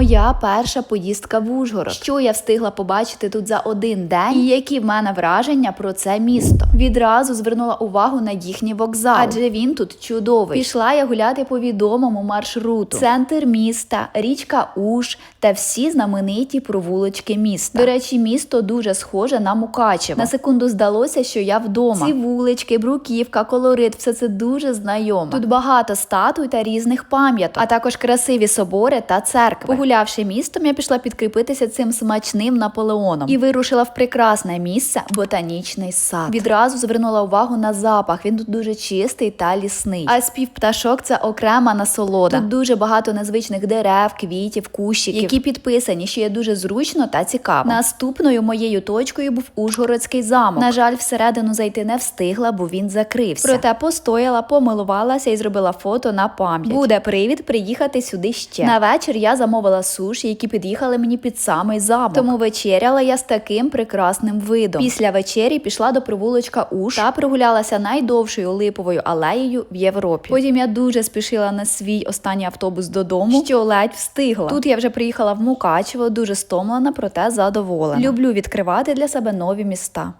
Моя перша поїздка в Ужгород. Що я встигла побачити тут за один день, і які в мене враження про це місто. Відразу звернула увагу на їхній вокзал, адже він тут чудовий. Пішла я гуляти по відомому маршруту. Центр міста, річка Уж та всі знамениті провулочки міста. До речі, місто дуже схоже на Мукачево. На секунду здалося, що я вдома. Ці вулички, бруківка, колорит, все це дуже знайомо. Тут багато статуй та різних пам'яток, а також красиві собори та церкви. Погулявши містом, я пішла підкріпитися цим смачним наполеоном і вирушила в прекрасне місце ботанічний сад. Відразу звернула увагу на запах. Він тут дуже чистий та лісний. А спів пташок це окрема насолода. Тут дуже багато незвичних дерев, квітів, кущиків, які підписані, що є дуже зручно та цікаво. Наступною моєю точкою був Ужгородський замок. На жаль, всередину зайти не встигла, бо він закрився. Проте постояла, помилувалася і зробила фото на пам'ять. Буде привід приїхати сюди ще. На вечір я замовила суші, які під'їхали мені під самий замок. Тому вечеряла я з таким прекрасним видом. Після вечері пішла до провулочка Уш та прогулялася найдовшою липовою алеєю в Європі. Потім я дуже спішила на свій останній автобус додому, що ледь встигла. Тут я вже приїхала в Мукачево, дуже стомлена, проте задоволена. Люблю відкривати для себе нові міста.